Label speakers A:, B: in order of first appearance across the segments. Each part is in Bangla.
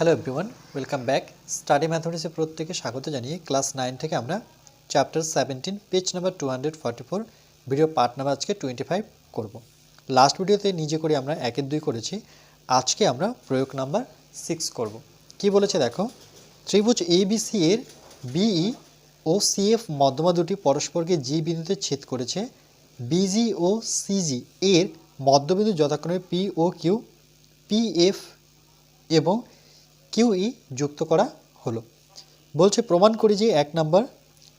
A: Hello everyone welcome back study ম্যাথমেটিক্সে প্রত্যেকে স্বাগত জানিয়ে ক্লাস নাইন থেকে আমরা chapter seventeen page number two hundred forty four video part number আজকে টোয়েন্টি ফাইভ করব। লাস্ট ভিডিওতে নিজে করে আমরা একের দুই করেছি। আজকে আমরা প্রয়োগ নাম্বার সিক্স করব। কি বলেছে দেখো? ত্রিভুজ এবিসি এর বিই ও সিএফ মধ্যমা দুটি পরস্পরকে জি বিন্দুতে ছেদ করেছে। বিজি ও সিজি এর মধ্যবিন্দু যথাক্রমে পি ও কিউ পিএফ এবং কিউই যুক্ত করা হলো। বলছে, প্রমাণ করি যে এক নাম্বার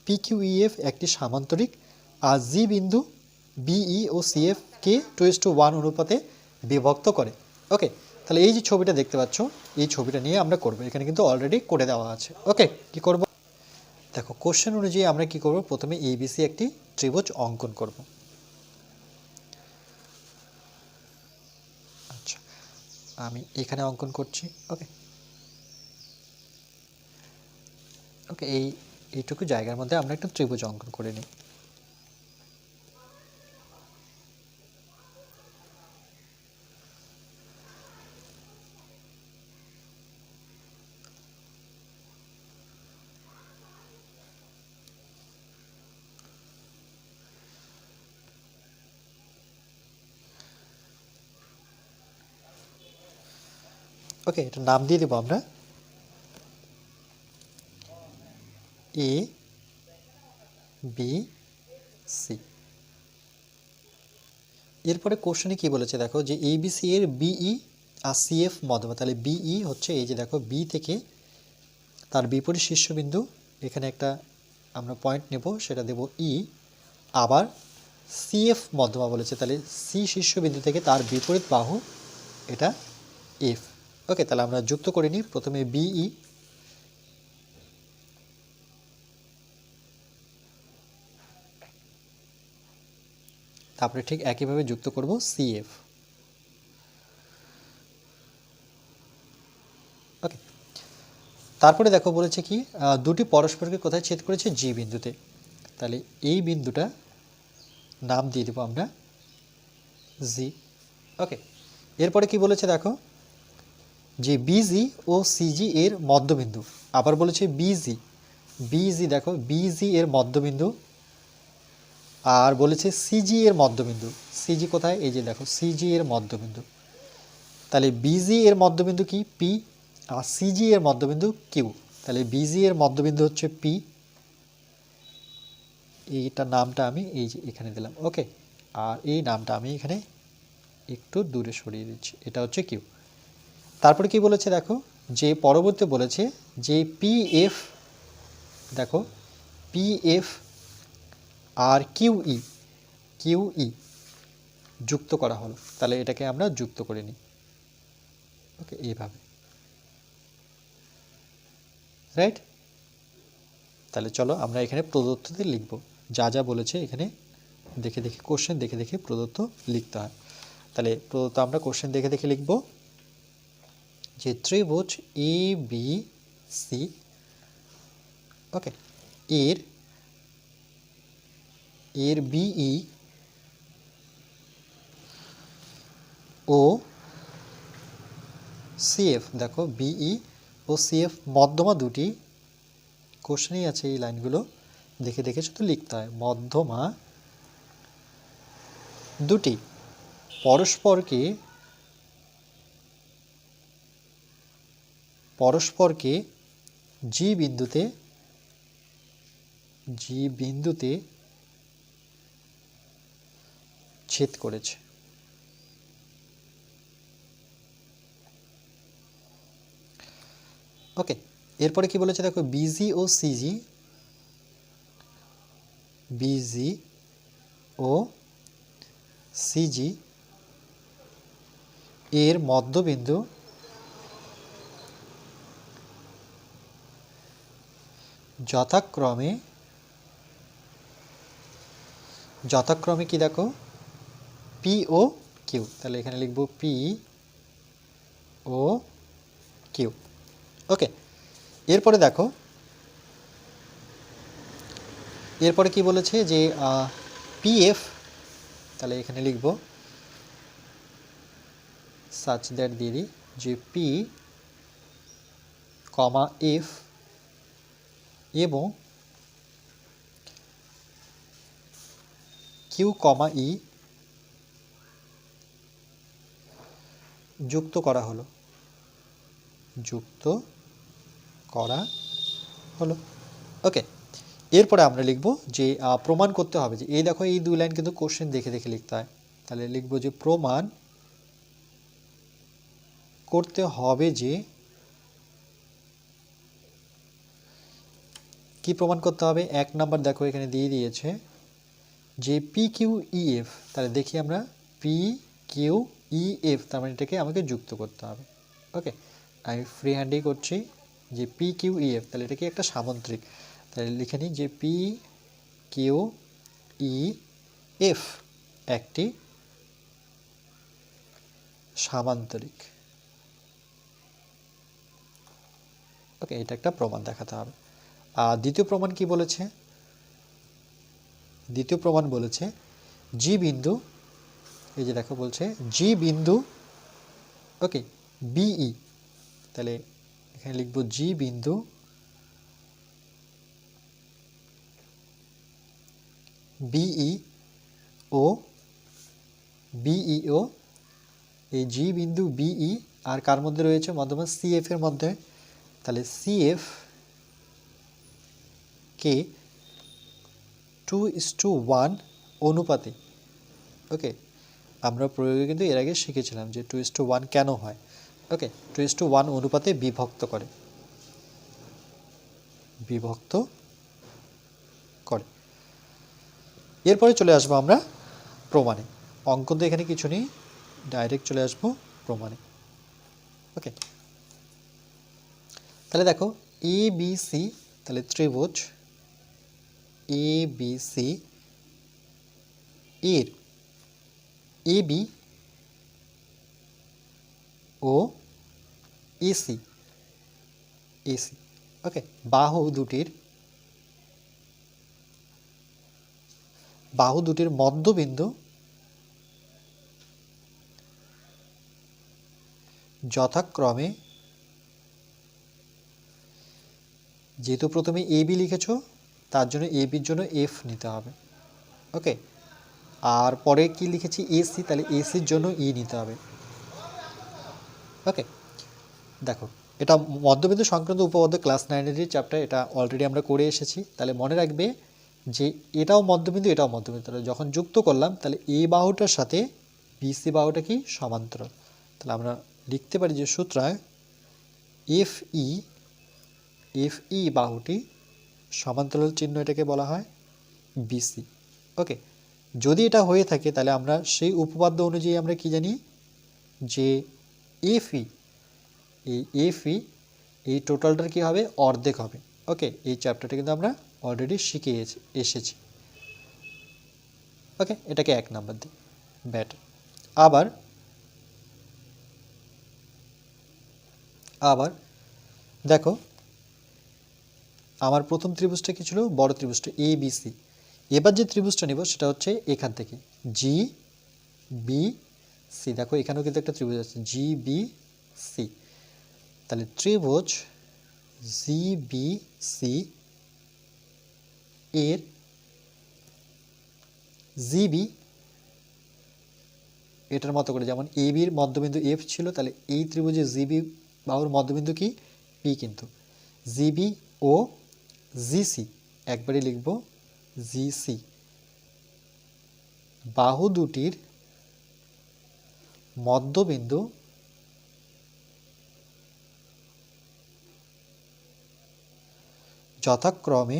A: পিকিউইএফ একটি সামান্তরিক, আর জি বিন্দু বিই ও সিএফ কে টু টু ওয়ান অনুপাতে বিভক্ত করে। ওকে তাহলে এই যে ছবিটা দেখতে পাচ্ছ, এই ছবিটা নিয়ে আমরা করব। এখানে কিন্তু অলরেডি করে দেওয়া আছে। ওকে কি করব? দেখো কোশ্চেন অনুযায়ী আমরা কি করব? প্রথমে এবিসি একটি ত্রিভুজ অঙ্কন করব। আচ্ছা আমি এখানে অঙ্কন করছি। ওকে ওকে, এই, এইটুকু জায়গার মধ্যে আমরা একটা ত্রিভুজ অঙ্কন করে নিই। ওকে, এটা নাম দিয়ে দেবো আমরা। A, B, C. এরপরে কোশ্চেনে কি বলেছে? দেখো যে এবিসি এর বিই আর সিএফ মধ্যমা। তাহলে বিই হচ্ছে এই যে দেখো বি থেকে তার বিপরীত শীর্ষবিন্দু। এখানে একটা আমরা পয়েন্ট নেব, সেটা দেব ই আবার সিএফ মধ্যমা বলেছে, তাহলে সি শীর্ষবিন্দু থেকে তার বিপরীত বাহু এটা এফ ওকে তাহলে আমরা যুক্ত করে নিই। প্রথমে বিই তারপরে ঠিক একইভাবে যুক্ত করব সিএফ ওকে তারপরে দেখো বলেছে কি দুটি পরস্পরকে কোথায় ছেদ করেছে? জি বিন্দুতে। তাহলে এই বিন্দুটা নাম দিয়ে দেবো আমরা জি ওকে এরপরে কি বলেছে দেখো, যে বিজি ও সিজি এর মধ্যবিন্দু। আবার বলেছে বিজি বিজি দেখো বিজি এর মধ্যবিন্দু আর বলেছে সিজি এর মধ্যবিন্দু। সিজি কোথায়? এই যে দেখো সিজি এর মধ্যবিন্দু। তাহলে বিজি এর মধ্যবিন্দু কি? পি আর সিজি এর মধ্যবিন্দু কিউ তাহলে বিজি এর মধ্যবিন্দু হচ্ছে পি এইটা নামটা আমি এই যে এখানে দিলাম ওকে আর এই নামটা আমি এখানে একটু দূরে সরিয়ে দিচ্ছি, এটা হচ্ছে কিউ তারপরে কি বলেছে দেখো? যে পরবর্তী বলেছে যে পি এফ দেখো পিএফ আর কিউই কিউই যুক্ত করা হলো। তাহলে এটাকে আমরা যুক্ত করে নিই। ওকে, এইভাবে। রাইট তাহলে চলো আমরা এখানে প্রদত্ততে লিখব। যা যা বলেছে এখানে দেখে দেখে কোশ্চেন দেখে দেখে প্রদত্ত লিখতে হয়। তাহলে প্রদত্ত আমরা কোশ্চেন দেখে দেখে লিখব। যে ত্রিভুজ এ বি সি ওকে এর এর বিই ও সিএফ, দেখো বিই ও সিএফ মধ্যমা দুটি কোশ্চেনেই আছে এই লাইনগুলো। দেখে দেখে শুধু লিখতে হয়, মধ্যমা দুটি। পরস্পরকে পরস্পরকে জি বিন্দুতে জি বিন্দুতে ছেদ করেছে। ওকে এরপরে কি বলেছে দেখো বিজি ও সিজি বিজি ও সিজি এর মধ্যবিন্দু যথাক্রমে যথাক্রমে কি দেখো? পি ও কিউ তাহলে এখানে লিখব পি ও কিউ ওকে এরপরে দেখো, এরপরে কি বলেছে যে পিএফ তাহলে এখানে লিখব সাচ দ্যাট দিয়ে দিই যে পি কমা এফ এবং কিউ কমা ই যুক্ত করা হলো। যুক্ত করা হলো। ওকে, এরপরে আমরা লিখব যে প্রমাণ করতে হবে যে, এই দেখো এই দুই লাইন কিন্তু কোশ্চেন দেখে দেখে লিখতে হয়। তাহলে লিখব যে, প্রমাণ করতে হবে যে, কি প্রমাণ করতে হবে? এক নাম্বার দেখো এখানে দিয়ে দিয়েছে যে পি কিউ ই এফ তাহলে দেখি আমরা পি কিউ ই এফ তার মানে এটাকে আমাকে যুক্ত করতে হবে। ওকে আমি ফ্রি হ্যান্ডেই করছি যে পি কিউ ই এফ তাহলে এটা কি একটা সামন্ত্রিক? তাহলে লিখে নিই যে পি কিউ ই এফ একটি সামান্তরিক। ওকে এটা একটা প্রমাণ দেখাতে হবে। আর দ্বিতীয় প্রমাণ কি বলেছে? দ্বিতীয় প্রমাণ বলেছে জি বিন্দু এই যে দেখো বলছে জি বিন্দু ওকে বিই তাহলে এখানে লিখব জি বিন্দু বিই ও বিই ও এই জি বিন্দু বিই আর কার মধ্যে রয়েছে? মধ্যমা সিএফ এর মধ্যে। তাহলে সিএফ কে টু ইস টু ওয়ান অনুপাতে ওকে আমরা প্রয়োগে কিন্তু এর আগে শিখেছিলাম যে টু টু ওয়ান কেন হয়। ওকে টু টু ওয়ান অনুপাতে বিভক্ত করে। বিভক্ত করে। এরপরে চলে আসব আমরা প্রমাণে। অঙ্ক তো এখানে কিছু নেই ডাইরেক্ট চলে আসব প্রমাণে। ওকে তাহলে দেখো এ বি সি তাহলে ত্রিভুজ এ বি সি এর এ বি ও এসি এসি ওকে বাহু দুটির বাহু দুটির মধ্যবিন্দু যথাক্রমে যেহেতু প্রথমে এ বি লিখেছো, তার জন্য এ বির জন্য এফ নিতে হবে। ওকে আর পরে কি লিখেছি? এসি তাহলে এসির জন্য ই নিতে হবে। ওকে দেখো, এটা মধ্যবিন্দু সংক্রান্ত উপপাদ্য ক্লাস নাইনের চ্যাপ্টার এটা অলরেডি আমরা করে এসেছি। তাহলে মনে রাখবে যে এটাও মধ্যবিন্দু এটাও মধ্যবিন্দু তাহলে যখন যুক্ত করলাম, তাহলে এ বাহুটার সাথে বিসি বাহুটা কি? সমান্তরাল। তাহলে আমরা লিখতে পারি যে সূত্রায় এফ ই এফ ই বাহুটি সমান্তরাল চিহ্ন এটাকে বলা হয় বিসি ওকে যদি এটা হয়ে থাকে, তাহলে আমরা সেই উপপাদ্য অনুযায়ী আমরা কি জানি? যে এফই এই এফই এই টোটালটার কি হবে? অর্ধেক হবে। ওকে এই চ্যাপ্টারটা কিন্তু আমরা অলরেডি শিখে এসেছি। ওকে এটাকে এক নাম্বার দিই। ব্যাটার আবার আবার, দেখো, আমার প্রথম ত্রিভুজটা কি ছিল? বড় ত্রিভুজটা এ বি সি এবার যে ত্রিভুজটা নিব সেটা হচ্ছে এখান থেকে। জি বি সি দেখো, এখানেও কিন্তু একটা ত্রিভুজ আছে। জি বি সি তাহলে ত্রিভুজ জি বি সি এর জিবি এটার মতো করে। যেমন এ বির মধ্যবিন্দু এফ ছিল, তাহলে এই ত্রিভুজে জিবি বাহুর মধ্যবিন্দু কি? পি কিন্তু। জিবি ও জিসি একবারই লিখব। জিসি বাহু দুটির মধ্যবিন্দু যথাক্রমে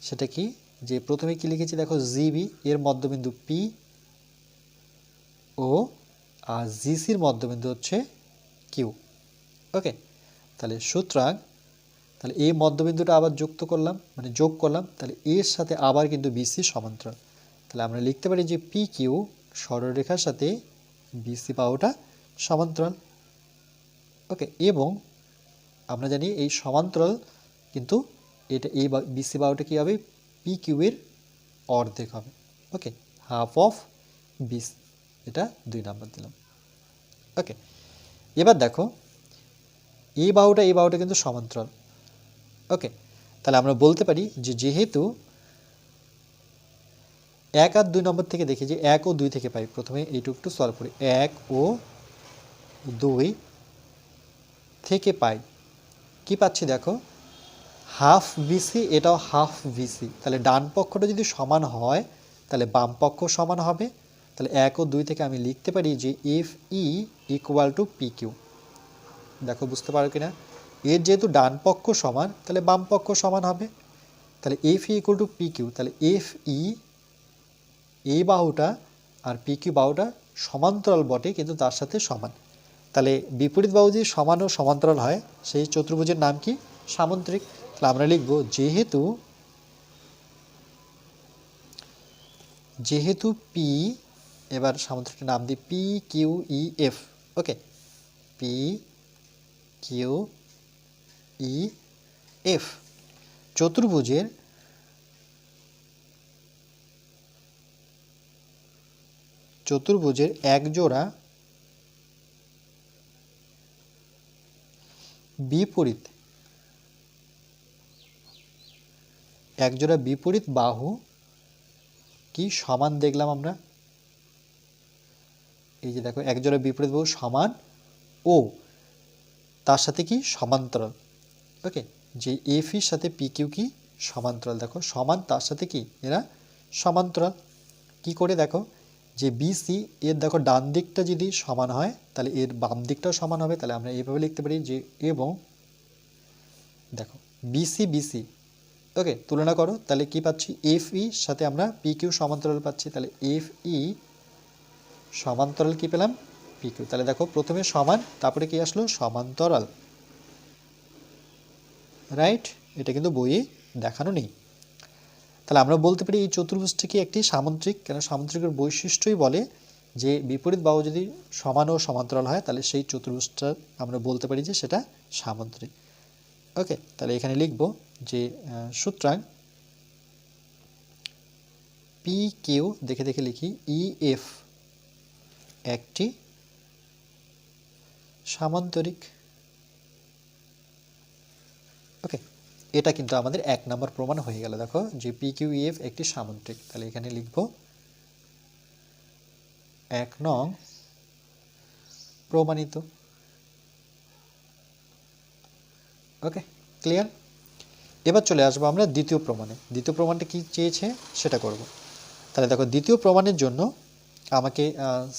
A: সেটা কি? যে প্রথমে কি লিখেছি? দেখো জিবি এর মধ্যবিন্দু পি ও, আর জিসির মধ্যবিন্দু হচ্ছে কিউ। ওকে, তাহলে সুতরাং তাহলে এই মধ্যবিন্দুটা আবার যুক্ত করলাম মানে যোগ করলাম, তাহলে এর সাথে আবার কিন্তু বিসি সমান্তরাল। তাহলে আমরা লিখতে পারি যে পি কিউ সরলরেখার সাথে বিসি বাহুটা সমান্তরাল। ওকে, এবং আমরা জানি এই সমান্তরাল কিন্তু এটা এই বিসি বাহুটা কী হবে? পি কিউয়ের অর্ধেক হবে। ওকে হাফ অফ বিস এটা দুই নাম্বার দিলাম। ওকে, এবার দেখো এই বাহুটা এই বাহুটা কিন্তু সমান্তরাল। ওকে তাহলে আমরা বলতে পারি যে যেহেতু এক আর দুই নম্বর থেকে দেখি যে এক ও দুই থেকে পাই, প্রথমে এইটুকু একটু সলভ করি। এক ও দুই থেকে পাই। কি পাচ্ছি দেখো? হাফ বিসি এটাও হাফ বিসি তাহলে ডান পক্ষটা যদি সমান হয়, তাহলে বাম পক্ষ সমান হবে। তাহলে এক ও দুই থেকে আমি লিখতে পারি যে F E equal to P Q দেখো, বুঝতে পারো কিনা? এর যেহেতু ডান পক্ষ সমান, তাহলে বাম পক্ষ সমান হবে। তাহলে F E equal to P Q তাহলে এফ ই এই বাহুটা আর পি কিউ বাহুটা সমান্তরাল বটে, কিন্তু তার সাথে সমান। তাহলে বিপরীত বাহু যদি সমান ও সমান্তরাল হয়, সেই চতুর্ভুজের নাম কি? সামন্ত্রিক। তাহলে আমরা লিখব, যেহেতু যেহেতু পি এবার সামুদ্রিকটার নাম দিই P Q E F okay P Q E, F. চতুর্ভুজের চতুর্ভুজের এক জোড়া বিপরীত। একজোড়া বিপরীত বাহু। কি সমান দেখলাম আমরা? এই যে দেখো একজোড়া বিপরীত বাহু সমান ও, তার সাথে কি সমান্তরাল। ওকে যে এফির সাথে পি কিউ কি? সমান্তরাল, দেখো। সমান, তার সাথে কি? এরা সমান্তরাল। কি করে দেখো? যে বিসি এর দেখো, ডান দিকটা যদি সমান হয়, তাহলে এর বাম দিকটাও সমান হবে। তাহলে আমরা এইভাবে লিখতে পারি যে এবং দেখো বিসি বিসি ওকে তুলনা করো। তাহলে কি পাচ্ছি? এফ ই সাথে আমরা পি কিউ সমান্তরাল পাচ্ছি। তাহলে এফ ই সমান্তরাল কি পেলাম? পি কিউ তাহলে দেখো, প্রথমে সমান, তারপরে কি আসলো? সমান্তরাল। রাইট এটা কিন্তু বইয়ে দেখানো নেই। তাহলে আমরা বলতে পারি এই চতুর্ভুজটিকে একটি সামুদ্রিক, কেন সামুদ্রিকের বৈশিষ্ট্যই বলে যে বিপরীত বাহু যদি সমান ও সমান্তরাল হয়, তাহলে সেই চতুর্ভুজটা আমরা বলতে পারি যে সেটা সামুদ্রিক। ওকে তাহলে এখানে লিখব যে সুতরাং পি কিউ দেখে দেখে লিখি ই এফ একটি সামান্তরিক ওকে এটা কিন্তু আমাদের এক নম্বর প্রমাণ হয়ে গেল, দেখো, যে পি কিউ এফ একটি সামুদ্রিক। তাহলে এখানে লিখব, এক নং প্রমাণিত। ওকে ক্লিয়ার এবার চলে আসব আমরা দ্বিতীয় প্রমাণে। দ্বিতীয় প্রমাণটা কি চেয়েছে, সেটা করব। তাহলে দেখো, দ্বিতীয় প্রমাণের জন্য আমাকে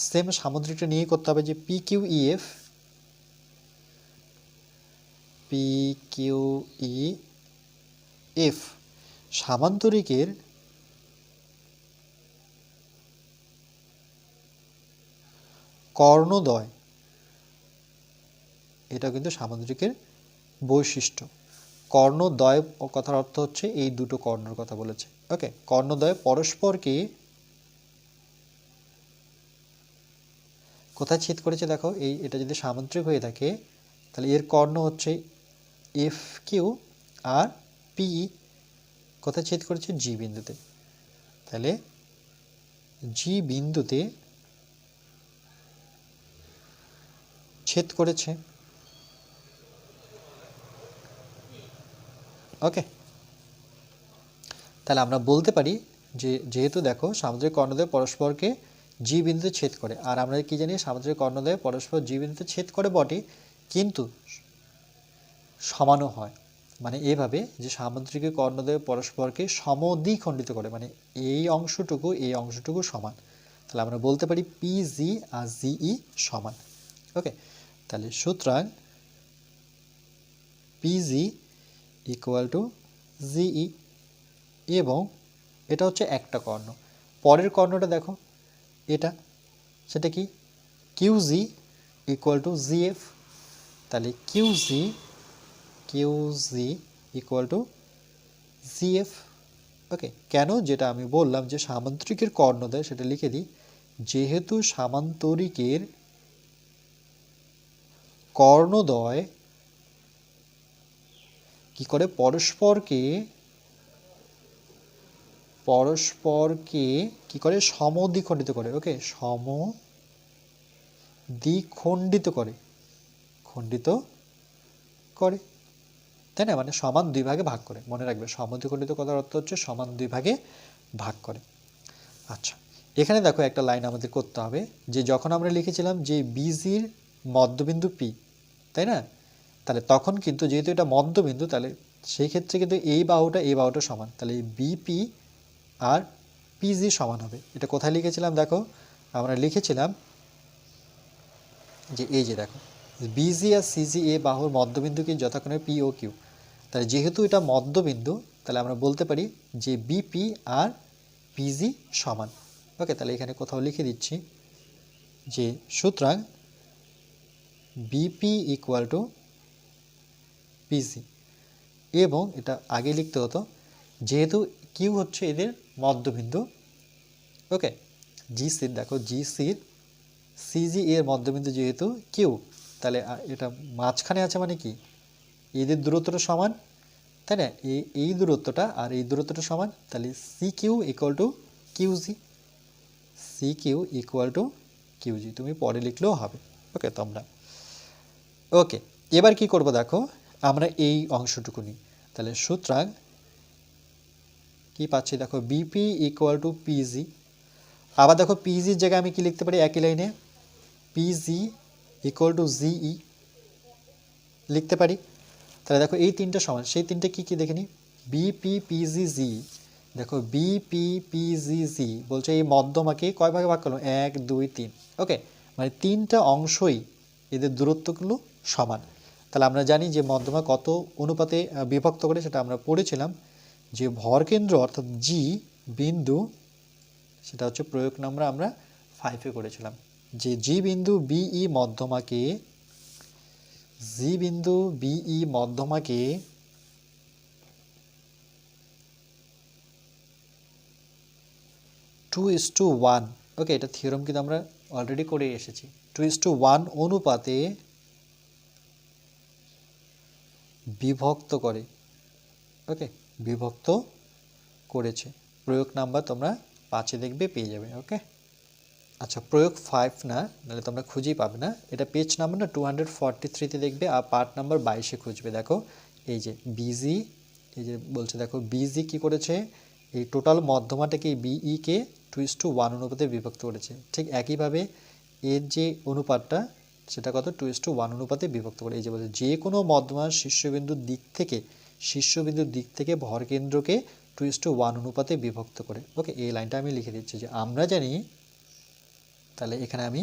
A: সেম সামুদ্রিকটা নিয়ে করতে হবে যে P Q P Q F সামান্তরিকের কর্ণদয় এটা কিন্তু সামুদ্রিকের বৈশিষ্ট্য। কর্ণদ্বয় কথার অর্থ হচ্ছে এই দুটো কর্ণর কথা বলেছে। ওকে কর্ণদ্বয় পরস্পরকে কোথায় ছেদ করেছে? দেখো, এই, এটা যদি সামুদ্রিক হয়ে থাকে, তাহলে এর কর্ণ হচ্ছে এফ কিউ আর পি কোথায় ছেদ করেছে? জি বিন্দুতে। তাহলে জি বিন্দুতে ছেদ করেছে। ওকে তাহলে আমরা বলতে পারি যে, যেহেতু দেখো সামুদ্রিক কর্ণদ্বয় পরস্পরকে জি বিন্দুতে ছেদ করে, আর আমরা কি জানি সামুদ্রিক কর্ণদ্বয় পরস্পর জি বিন্দুতে ছেদ করে বটে, কিন্তু সমানও হয়। মানে এভাবে যে সামুদ্রিক কর্ণদ্বয় পরস্পরকে সমদ্বিখণ্ডিত করে মানে এই অংশটুকু এই অংশটুকু সমান। তাহলে আমরা বলতে পারি পি জি আর জিই সমান। ওকে তাহলে সুতরাং পিজি ইকুয়াল টু জিই এবং এটা হচ্ছে একটা কর্ণ। পরের কর্ণটা দেখো। এটা, সেটা কি? কিউজি ইকুয়াল টু জিএফ তাহলে QG QG equal to GF okay কেন? যেটা আমি বললাম যে সামান্তরিকের কর্ণ সেটা লিখে দিই। যেহেতু সামান্তরিকের কর্ণদয় কি করে? পরস্পরকে পরস্পরকে কি করে? সমদ্বিখণ্ডিত করে। ওকে সম দ্বিখণ্ডিত করে। খণ্ডিত করে। তাই না? মানে সমান দুই ভাগে ভাগ করে। মনে রাখবে, সমদ্বিখণ্ডিত কথার অর্থ হচ্ছে সমান দুই ভাগে ভাগ করে। আচ্ছা এখানে দেখো একটা লাইন আমাদের করতে হবে, যে যখন আমরা লিখেছিলাম যে বিজির মধ্যবিন্দু পি তাই না? তাহলে তখন কিন্তু যেহেতু এটা মধ্যবিন্দু, তাহলে সেই ক্ষেত্রে কিন্তু এই বাহুটা এই বাহুটা সমান। তাহলে বিপি আর পিজি সমান হবে। এটা কোথায় লিখেছিলাম দেখো? আমরা লিখেছিলাম যে এই যে দেখো বিজি আর সিজি এ বাহুর মধ্যবিন্দুকে যথাক্রমে পি ও কিউ তাহলে যেহেতু এটা মধ্যবিন্দু, তাহলে আমরা বলতে পারি যে বিপি আর পিজি সমান। ওকে তাহলে এখানে কোথাও লিখে দিচ্ছি যে সুতরাং বিপি ইকুয়াল টু পিজি এবং এটা আগে লিখতে হতো, যেহেতু কিউ হচ্ছে এদের মধ্যবিন্দু। ওকে জি সির দেখো জি সির সিজি এর মধ্যবিন্দু যেহেতু কিউ তাহলে এটা মাঝখানে আছে মানে কি? এদের দূরত্বটা সমান, তাই না? এই দূরত্বটা আর এই দূরত্বটা সমান, তাহলে C Q equal to QG C Q equal to QG তুমি পরে লিখলেও হবে। ওকে তোমরা। ওকে এবার কি করব দেখো? আমরা এই অংশটুকু নিই। তাহলে সুতরাং কি পাচ্ছি দেখো? বিপি ইকুয়াল টু পিজি আবার দেখো পিজির জায়গায় আমি কি লিখতে পারি? একই লাইনে। পিজি ইকুয়াল টু জিই লিখতে পারি? তাহলে দেখো এই তিনটা সমান, সেই তিনটে কি কি দেখে নি? বিপি পিজি জি দেখো বিপি পিজি জি বলছে এই মধ্যমাকে কয় ভাগে ভাগ করল এক, দুই, তিন। ওকে মানে তিনটা অংশই এদের দূরত্বগুলো সমান। তাহলে আমরা জানি যে মধ্যমা কত অনুপাতে বিভক্ত করে সেটা আমরা পড়েছিলাম। যে ভরকেন্দ্র অর্থাৎ জি বিন্দু, সেটা হচ্ছে প্রয়োগ নাম্বার আমরা ফাইভে করেছিলাম। যে জি বিন্দু বিই মধ্যমাকে জি বিন্দু BE মধ্যমাকে two is to one okay এটা থিওরম কিন্তু আমরা অলরেডি করে এসেছি। টু ইস টু ওয়ান অনুপাতে বিভক্ত করে। ওকে বিভক্ত করেছে। প্রয়োগ নাম্বার তোমরা পাঁচে দেখবে পেয়ে যাবে। ওকে আচ্ছা প্রয়োগ ফাইভ না, নাহলে তোমরা খুঁজেই পাবে না। এটা পেজ নাম্বার না টু হান্ড্রেড ফর্টি থ্রিতে দেখবে, আর পার্ট নাম্বার বাইশে খুঁজবে। দেখো, এই যে বিজি এই যে বলছে, দেখো বিজি কি করেছে? এই টোটাল মধ্যমাটাকে বিই কে টু ইস টু ওয়ান অনুপাতে বিভক্ত করেছে। ঠিক একইভাবে এর যে অনুপাতটা, সেটা কত? টু ইস টু ওয়ান অনুপাতে বিভক্ত করে। এই যে বলছে, যে কোনো মধ্যমার শীর্ষবিন্দুর দিক থেকে, শীর্ষবিন্দুর দিক থেকে ভরকেন্দ্রকে টু ইস টু ওয়ান অনুপাতে বিভক্ত করে। ওকে এই লাইনটা আমি লিখে দিচ্ছি যে আমরা জানি তাহলে এখানে আমি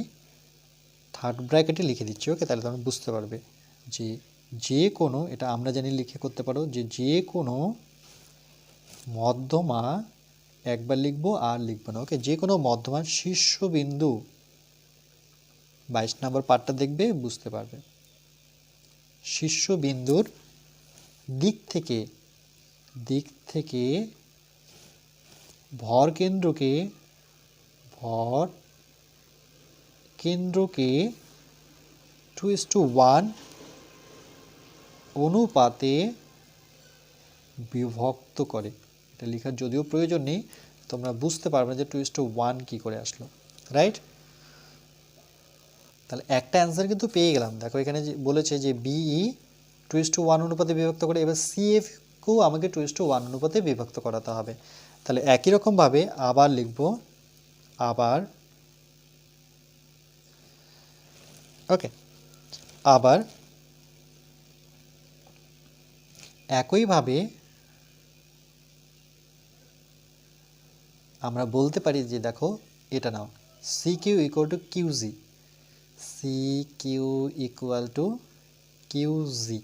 A: থার্ড ব্র্যাকেটে লিখে দিচ্ছি ওকে তাহলে তোমরা বুঝতে পারবে যে যে কোনো, এটা আমরা জানি লিখে করতে পারো, যে যে কোনো মধ্যমা একবার লিখব আর লিখব না ওকে যে কোনো মধ্যমার শীর্ষবিন্দু বাইশ নম্বর পার্টটা দেখবে, বুঝতে পারবে। শীর্ষবিন্দুর দিক থেকে দিক থেকে ভর কেন্দ্রকে ভর কেন্দ্রকে টু ইস টু ওয়ান অনুপাতে বিভক্ত করে। এটা লেখার যদিও প্রয়োজন নেই, তোমরা বুঝতে পারবে যে টু ইস টু ওয়ান কী করে আসলো রাইট তাহলে একটা অ্যান্সার কিন্তু পেয়ে গেলাম। দেখো এখানে যে বলেছে যে BE two is to one অনুপাতে বিভক্ত করে, এবার সিএফকেও আমাকে টু ইস টু ওয়ান অনুপাতে বিভক্ত করাতে হবে। তাহলে একই রকমভাবে আবার লিখব, আবার ওকে আবার একইভাবে আমরা বলতে পারি যে, দেখো, এটা নাও। C Q equal to QG C Q equal to QG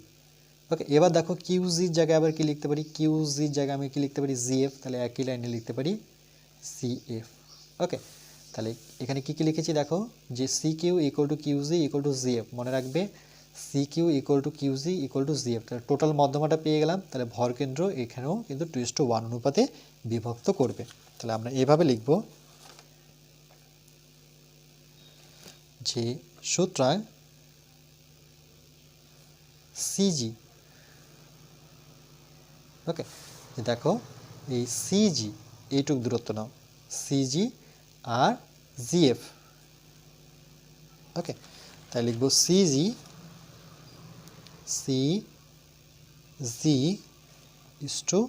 A: okay এবার দেখো কিউজির জায়গায় আবার কি লিখতে পারি? কিউজির জায়গায় আমি কি লিখতে পারি? জিএফ তাহলে একই লাইনে লিখতে পারি সিএফ ওকে তাহলে এখানে কি কি লিখেছি দেখো? যে C Q equal to QG equal to GF মনে রাখবে C Q equal to QG equal to GF তাহলে টোটাল মধ্যমাটা পেয়ে গেলাম, তাহলে ভরকেন্দ্র এখানেও কিন্তু টু টু ওয়ান অনুপাতে বিভক্ত করবে। তাহলে আমরা এভাবে লিখব যে সুতরাং সিজি ওকে দেখো, এই সিজি এইটুক দূরত্ব নাও সিজি আর জিএফ। ওকে, তাই লিখব CG C G is to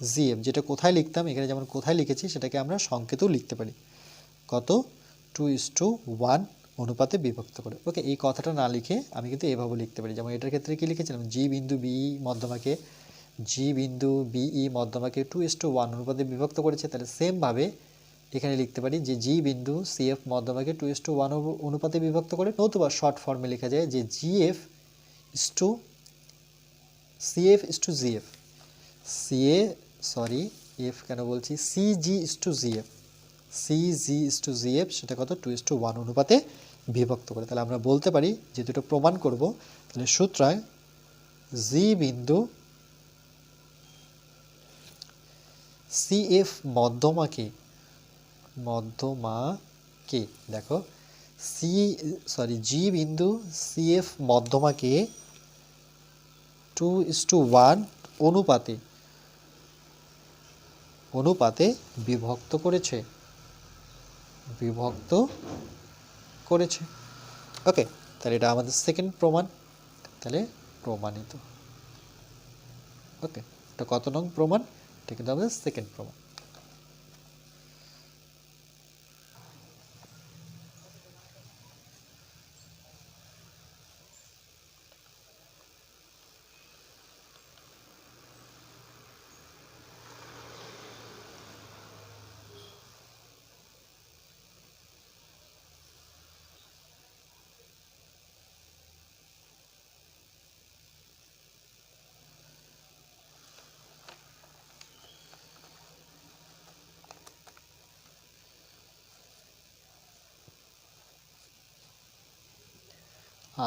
A: G F যেটা কোথায় লিখতাম, এখানে যেমন কোথায় লিখেছি, সেটাকে আমরা সংকেতেও লিখতে পারি। কত? টু ইস টু ওয়ান অনুপাতে বিভক্ত করে। ওকে, এই কথাটা না লিখে আমি কিন্তু এভাবে লিখতে পারি। যেমন এটার ক্ষেত্রে কি লিখেছিলাম? জি বিন্দু বি মধ্যমাকে, জি বিন্দু বিই মধ্যমাকে টু ইস টু ওয়ান অনুপাতে বিভক্ত করেছে। তাহলে সেমভাবে এখানে লিখতে পারি যে জি বিন্দু সিএফ মধ্যমাকে টু ইস টু ওয়ান অনুপাতে বিভক্ত করে নতুবা শর্ট ফর্মে লেখা যায় যে GF is to CF is to GF CA sorry F কেন বলছি? CG is to GF CG is to GF সেটা কত? টু ইস টু ওয়ান অনুপাতে বিভক্ত করে। তাহলে আমরা বলতে পারি যে দুটো প্রমাণ করব। তাহলে সূত্রায় জি বিন্দু সিএফ মধ্যমাকে মধ্যমাকে, দেখো সি সরি জি বিন্দু সিএফ মধ্যমাকে টু ইস টু ওয়ান অনুপাতে অনুপাতে বিভক্ত করেছে বিভক্ত করেছে। ওকে তাহলে এটা আমাদের সেকেন্ড প্রমাণ, তাহলে প্রমাণিত। ওকে এটা কত নং প্রমাণ? এটা কিন্তু আমাদের সেকেন্ড প্রমাণ।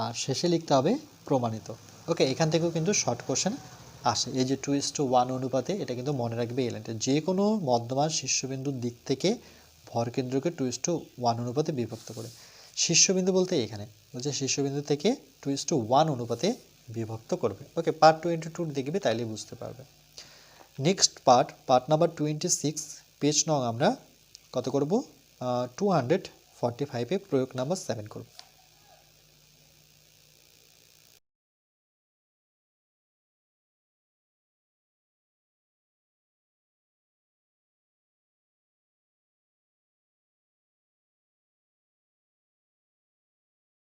A: আর শেষে লিখতে হবে প্রমাণিত। ওকে এখান থেকেও কিন্তু শর্ট কোশ্চেন আসে। এই যে টু ইস টু ওয়ান অনুপাতে এটা কিন্তু মনে রাখবে এই লাইনটা যে কোনো মধ্যমান শীর্ষবিন্দুর দিক থেকে ভরকেন্দ্রকে টু ইস টু ওয়ান অনুপাতে বিভক্ত করে। শীর্ষবিন্দু বলতে এখানে বলছে শীর্ষবিন্দু থেকে টু ইস টু ওয়ান অনুপাতে বিভক্ত করবে। ওকে পার্ট টোয়েন্টি টু দেখবে, তাইলে বুঝতে পারবে। Next part part number twenty six page নং আমরা কত করব? টু হান্ড্রেড ফর্টি ফাইভে প্রয়োগ নাম্বার সেভেন করব।